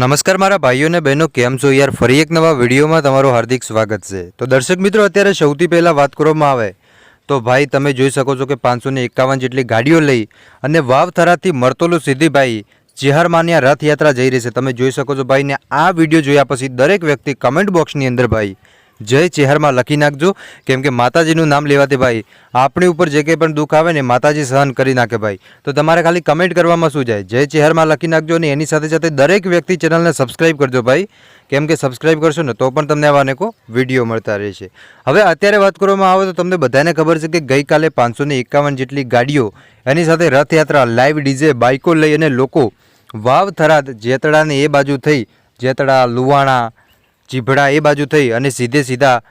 નમસ્કાર મારા ભાઈઓ અને બહેનો, કેમ છો? યાર, ફરી એક નવા વિડીયોમાં તમારું હાર્દિક સ્વાગત છે. તો દર્શક મિત્રો, અત્યારે સૌથી પહેલાં વાત કરવામાં આવે તો ભાઈ, તમે જોઈ શકો છો કે પાંચસો એકાવન જેટલી ગાડીઓ લઈ અને વાવ થરાથી મરતોલું સિદ્ધિભાઈ ભાઈ ચેહરમાન્યા રથયાત્રા જઈ રહી છે. તમે જોઈ શકો છો ભાઈ, ને આ વીડિયો જોયા પછી દરેક વ્યક્તિ કમેન્ટ બોક્સની અંદર ભાઈ જય ચહેરમાં લખી નાખજો. કેમ કે માતાજીનું નામ લેવાથી ભાઈ. આપણી ઉપર જે કંઈ પણ દુઃખ આવે ને માતાજી સહન કરી નાખે ભાઈ. તો તમારે ખાલી કમેન્ટ કરવામાં શું જાય? જય ચહેરમાં લખી નાખજો અને એની સાથે સાથે દરેક વ્યક્તિ ચેનલને સબસ્ક્રાઈબ કરજો ભાઈ. કેમ કે સબસ્ક્રાઈબ કરશો ને તો પણ તમને આવા અનેકો વીડિયો મળતા રહેશે. હવે અત્યારે વાત કરવામાં આવે તો તમને બધાને ખબર છે કે ગઈકાલે પાંચસો એકાવન જેટલી ગાડીઓ એની સાથે રથયાત્રા લાઈવ ડીજે બાઇકો લઈ અને લોકો વાવ થરાદ જેતડાને એ બાજુ થઈ જેતડા, લુવાણા ચીભડા એ બાજુ થઈ અને સીધે સીધા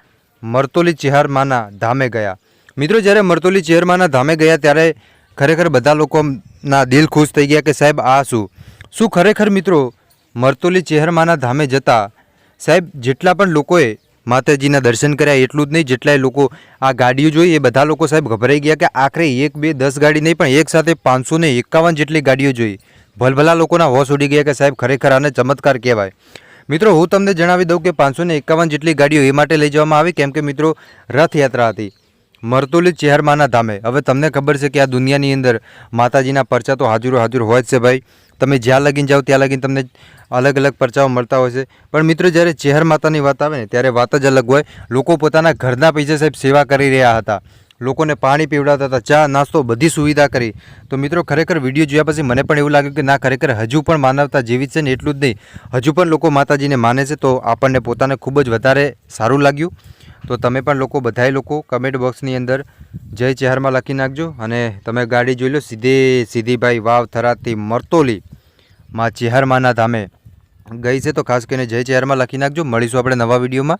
મરતોલી ચિહારમાના ધામે ગયા. મિત્રો, જ્યારે મરતોલી ચિહારમાના ધામે ગયા ત્યારે ખરેખર બધા લોકોના દિલ ખુશ થઈ ગયા કે, સાહેબ, આ શું? શું ખરેખર મિત્રો મરતોલી ચિહારમાના ધામે જતા? સાહેબ, જેટલા પણ લોકોએ માતાજીના દર્શન કર્યા, એટલું જ નહીં, જેટલાય લોકો આ ગાડીઓ જોઈ, એ બધા લોકો સાહેબ ગભરાઈ ગયા કે, આખરે એક, બે, દસ ગાડી નહીં, પણ એક સાથે પાંચસો ને એકાવન જેટલી ગાડીઓ જોઈ. ભલભલા લોકોના હોશ ઉડી ગયા કે, સાહેબ, ખરેખર આને ચમત્કાર કહેવાય. મિત્રો, હું તમને જણાવી દઉં કે પાંચસો એકાવન જેટલી ગાડીઓ એ માટે લઈ જવામાં આવી. કેમ કે મિત્રો, રથયાત્રા હતી મરતુલી ચેહરમાના ધામે. હવે તમને ખબર છે કે આ દુનિયાની અંદર માતાજીના પરચા તો હાજરો હાજર હોય જ છે ભાઈ. તમે જ્યાં લગીને જાઓ ત્યાં લગીને તમને અલગ અલગ પરચાઓ મળતા હોય છે. પણ મિત્રો, જ્યારે ચેહર માતાની વાત આવે ને, ત્યારે વાત જ અલગ હોય. લોકો પોતાના ઘરના પૈસે સાહેબ સેવા કરી રહ્યા હતા. લોકોને પાણી પીવડાવતા હતા, ચા, નાસ્તો બધી સુવિધા કરી. તો મિત્રો, ખરેખર વીડિયો જોયા પછી મને પણ એવું લાગ્યું કે ના, ખરેખર હજુ પણ માનવતા જેવી છે ને એટલું જ નહીં. હજુ પણ લોકો માતાજીને માને છે, તો આપણને પોતાને ખૂબ જ વધારે સારું લાગ્યું. તો તમે પણ લોકો બધાય લોકો કમેન્ટ બોક્સની અંદર જય ચેહરમાં લખી નાખજો અને તમે ગાડી જોઈ લો, સીધે સીધી ભાઈ વાવ થરાદથી મરતોલી માં ચહેરમાના ધામે ગઈ છે. તો ખાસ કરીને જય ચહેરમાં લખી નાખજો. મળીશું આપણે નવા વિડીયોમાં.